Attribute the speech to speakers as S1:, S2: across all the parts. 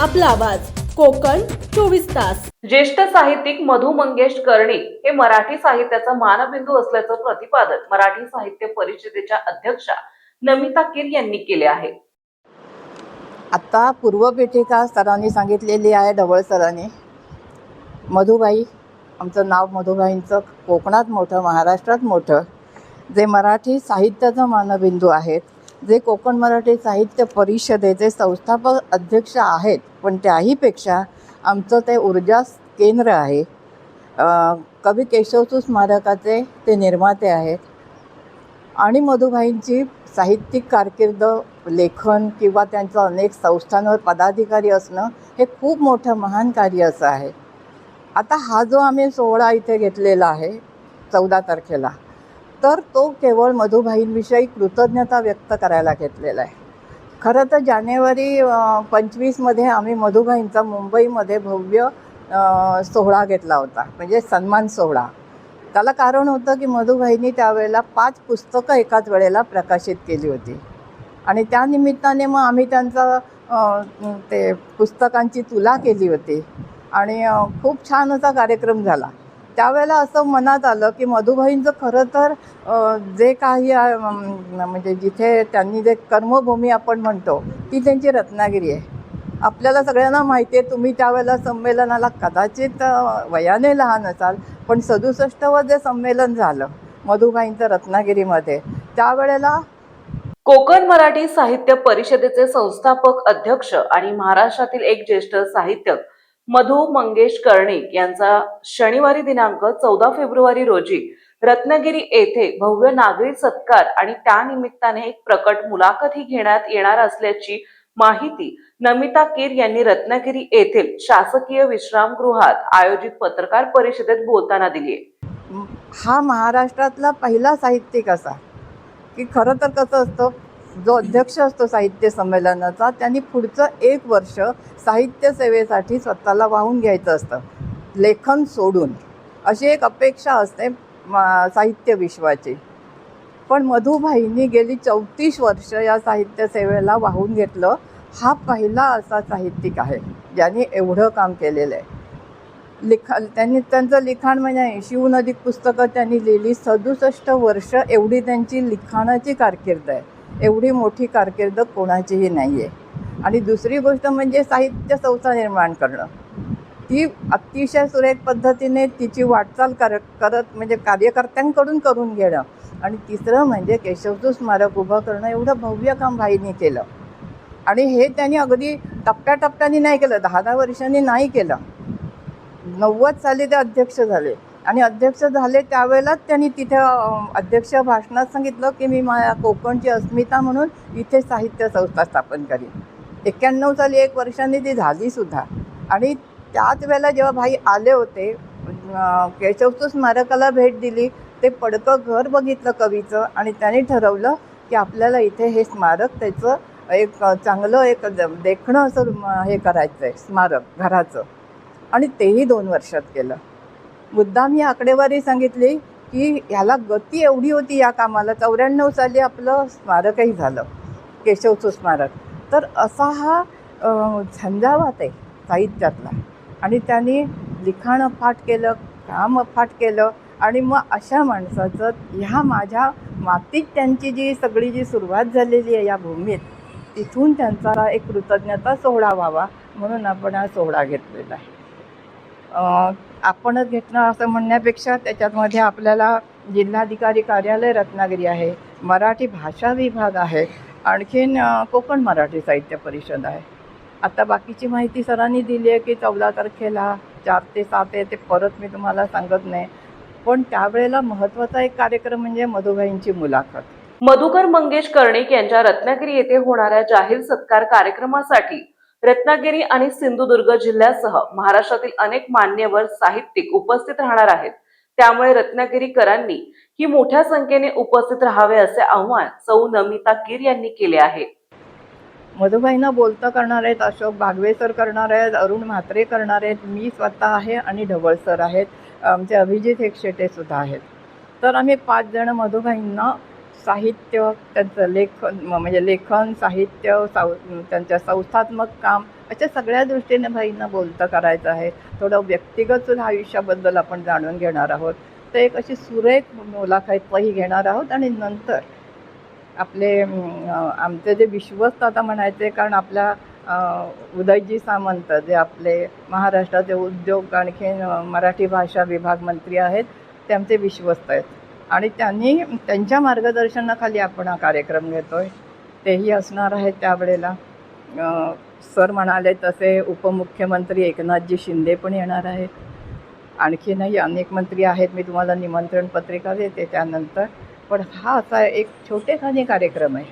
S1: आपला आवाज. कोकण चोवीस तास.
S2: ज्येष्ठ साहित्यिक मधु मंगेश कर्णिक हे मराठी साहित्याचा मानबिंदू असल्याचं प्रतिपादन मराठी साहित्य परिषदेच्या अध्यक्षा नमिता किर यांनी केले आहे.
S3: आत्ता पूर्वपीठिका सरांनी सांगितलेली आहे ढवळ सरांनी. मधुबाई आमचं नाव मधुबाईंचं कोकणात मोठं महाराष्ट्रात मोठं. जे मराठी साहित्याचा मानबिंदू आहेत जे कोकण मराठी साहित्य परिषदेचे संस्थापक अध्यक्ष आहेत पण त्याहीपेक्षा आमचं ते ऊर्जा केंद्र आहे. कवी केशवसू स्मारकाचे ते निर्माते आहेत. आणि मधुबाईंची साहित्यिक कारकीर्द लेखन किंवा त्यांचं अनेक संस्थांवर पदाधिकारी असणं हे खूप मोठं महान कार्य असं आहे. आता हा जो आम्ही सोहळा इथे घेतलेला आहे चौदा तारखेला तर तो केवळ मधुबाईंविषयी कृतज्ञता व्यक्त करायला घेतलेला आहे. खरं तर जानेवारी पंचवीसमध्ये आम्ही मधुबाईंचा मुंबईमध्ये भव्य सोहळा घेतला होता. म्हणजे सन्मान सोहळा. त्याला कारण होतं की मधुबाईंनी त्यावेळेला पाच पुस्तकं एकाच वेळेला प्रकाशित केली होती. आणि त्या निमित्ताने मग आम्ही त्यांचा ते पुस्तकांची तुला केली होती. आणि खूप छान असा कार्यक्रम झाला. त्यावेळेला असं मनात आलं की मधुबाईंचं खरं तर जे काही म्हणजे जिथे त्यांनी जे कर्मभूमी आपण म्हणतो ती त्यांची रत्नागिरी आहे. आपल्याला सगळ्यांना माहिती आहे तुम्ही त्यावेळेला संमेलनाला कदाचित वयाने लहान असाल पण सदुसष्टवं जे संमेलन झालं मधुभाईंचं रत्नागिरीमध्ये त्यावेळेला
S2: कोकण मराठी साहित्य परिषदेचे संस्थापक अध्यक्ष आणि महाराष्ट्रातील एक ज्येष्ठ साहित्यक मधु मंगेश कर्णिक यांचा शनिवारी दिनांक चौदा फेब्रुवारी रोजी रत्नागिरी येथे भव्य नागरी सत्कार आणि त्यानिमित्ताने एक प्रकट मुलाखतही घेण्यात येणार असल्याची माहिती नमिता किर यांनी रत्नागिरी येथील शासकीय विश्रामगृहात आयोजित पत्रकार परिषदेत बोलताना दिली
S3: हा महाराष्ट्रातला पहिला साहित्यिक असा की खरं तर कसं असतं जो अध्यक्ष असतो साहित्य संमेलनाचा त्यांनी पुढचं एक वर्ष साहित्य सेवेसाठी स्वतःला वाहून घ्यायचं असतं. लेखन सोडून. अशी एक अपेक्षा असते साहित्य विश्वाची. पण मधुभाईंनी गेली चौतीस वर्ष या साहित्य सेवेला वाहून घेतलं. हा पहिला असा साहित्यिक आहे. ज्याने एवढं काम केलेलं आहे. लिखा त्यांनी त्यांचं लिखाण म्हणजे ऐंशीहून अधिक पुस्तकं त्यांनी लिहिली. सदुसष्ट वर्ष एवढी त्यांची लिखाणाची कारकीर्द आहे. एवढी मोठी कारकीर्द कोणाचीही नाही आहे आणि दुसरी गोष्ट म्हणजे साहित्य संस्था निर्माण करणं. ती अतिशय सुरेख पद्धतीने तिची वाटचाल कर करत म्हणजे कार्यकर्त्यांकडून करून घेणं. आणि तिसरं म्हणजे केशवजू स्मारक उभं करणं एवढं भव्य काम भाईंनी केलं. आणि हे त्यांनी अगदी टप्प्याटप्प्याने नाही केलं दहा दहा वर्षांनी नाही केलं. नव्वद साली ते अध्यक्ष झाले. आणि अध्यक्ष झाले त्यावेळेलाच त्यांनी तिथे अध्यक्ष भाषणात सांगितलं की मी माझ्या कोकणची अस्मिता म्हणून इथे साहित्य संस्था स्थापन करीन. एक्क्याण्णव साली एक वर्षांनी ती झालीसुद्धा आणि त्याच वेळेला जेव्हा भाई आले होते अं, स्मारकाला भेट दिली ते पडकं घर बघितलं कवीचं आणि त्यांनी ठरवलं की आपल्याला इथे हे स्मारक त्याचं एक चांगलं एक देखणं असं हे करायचं आहे स्मारक घराचं. आणि तेही दोन वर्षात केलं. मुद्दाम ही आकडेवारी सांगितली की ह्याला गती एवढी होती या कामाला. चौऱ्याण्णव साली आपलं स्मारकही झालं केशवचं स्मारक. तर असा हा झंझावात आहे साहित्यातला. आणि त्यांनी लिखाण अफाट केलं काम अफाट केलं आणि मग अशा माणसाचं ह्या माझ्या मातीत त्यांची जी सगळी जी सुरुवात झालेली आहे या भूमीत तिथून त्यांचा एक कृतज्ञता सोहळा व्हावा म्हणून आपण हा सोहळा घेतलेला आहे. आपणच घेतलं असं म्हणण्यापेक्षा त्याच्यामध्ये आपल्याला जिल्हाधिकारी कार्यालय रत्नागिरी आहे मराठी भाषा विभाग आहे आणखीन कोकण मराठी साहित्य परिषद आहे. आता बाकीची माहिती सरांनी दिली आहे की चौदा तारखेला चार ते सात आहे ते परत मी तुम्हाला सांगत नाही. पण त्यावेळेला महत्त्वाचा एक कार्यक्रम म्हणजे मधुबाईंची मुलाखत.
S2: मधुकर मंगेश कर्णिक यांच्या रत्नागिरी येथे होणाऱ्या जाहीर सत्कार कार्यक्रमासाठी रत्नागिरी आणि सिंधुदुर्ग जिल्ह्यासह महाराष्ट्रातील अनेक मान्यवर साहित्यिक उपस्थित राहणार आहेत. त्यामुळे रत्नागिरीकरांनी ही मोठ्या संख्येने उपस्थित राहावे असे आव्हान सौ नमिता किर यांनी केले आहे.
S3: मधुबाईंना बोलतं करणार आहेत अशोक भागवे सर करणार आहेत अरुण म्हात्रे करणार आहेत मी स्वतः आहे आणि ढवळ सर आहेत. आमचे अभिजित हेक्षेटे सुद्धा आहेत. तर आम्ही पाच जण मधुबाईंना साहित्य त्यांचं लेखन म्हणजे लेखन साहित्य साव त्यांच्या संस्थात्मक काम अशा सगळ्या दृष्टीने भाईंना बोलतं करायचं आहे. थोडं व्यक्तिगत सुद्धा आयुष्याबद्दल आपण जाणून घेणार आहोत. तर एक अशी सुरेख मुलाखतही घेणार आहोत आणि नंतर आपले आमचे जे विश्वस्त आता म्हणायचे कारण आपल्या उदयजी सामंत जे आपले महाराष्ट्राचे उद्योग आणखीन मराठी भाषा विभाग मंत्री आहेत ते आमचे विश्वस्त आहेत. आणि त्यांनी त्यांच्या मार्गदर्शनाखाली आपण हा कार्यक्रम घेतोय. तेही असणार आहेत त्यावेळेला. सर म्हणाले तसे उपमुख्यमंत्री एकनाथजी शिंदे पण येणार आहेत. आणखीनही अनेक मंत्री आहेत. मी तुम्हाला निमंत्रण पत्रिका देते त्यानंतर. पण हा असा एक छोटेखानी कार्यक्रम आहे.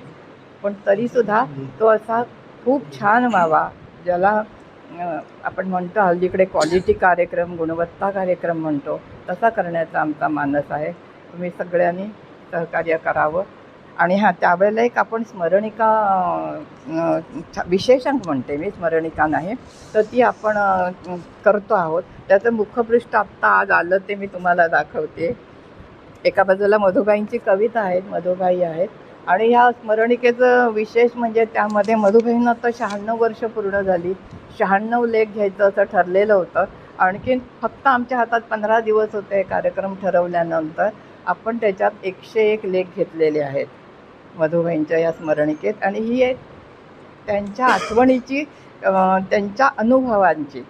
S3: पण तरीसुद्धा तो असा खूप छान व्हावा. ज्याला आपण म्हणतो हल्लीकडे क्वालिटी कार्यक्रम गुणवत्ता कार्यक्रम म्हणतो. तसा करण्याचा आमचा मानस आहे. तुम्ही सगळ्यांनी सहकार्य करावं. आणि हां त्यावेळेला एक आपण स्मरणिका विशेषांक म्हणते मी स्मरणिका नाही तर ती आपण करतो आहोत. त्याचं मुखपृष्ठ आत्ता आज आलं ते मी तुम्हाला दाखवते. एका बाजूला मधुबाईंची कविता आहेत मधुबाई आहेत. आणि ह्या स्मरणिकेचं विशेष म्हणजे त्यामध्ये मधुबाईंना तर शहाण्णव वर्ष पूर्ण झाली. शहाण्णव लेख घ्यायचं असं ठरलेलं होतं. आणखीन फक्त आमच्या हातात पंधरा दिवस होते कार्यक्रम ठरवल्यानंतर. आपण त्याच्यात एकशे एक लेख घेतलेले आहेत. मधुबाईंच्या या स्मरणिकेत. आणि ही एक त्यांच्या आठवणीची त्यांच्या अनुभवांची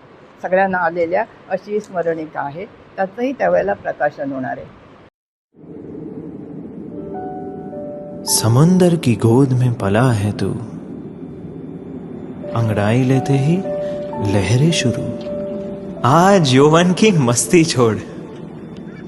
S3: सगळ्यांना आलेल्या अशी स्मरणिका आहे. त्याचंही त्यावेळेला प्रकाशन होणार आहे.
S4: समंदर की गोद में पला है तू। अंगड़ाई लेते ही लहरें शुरू। आज यौवन की मस्ती छोड़।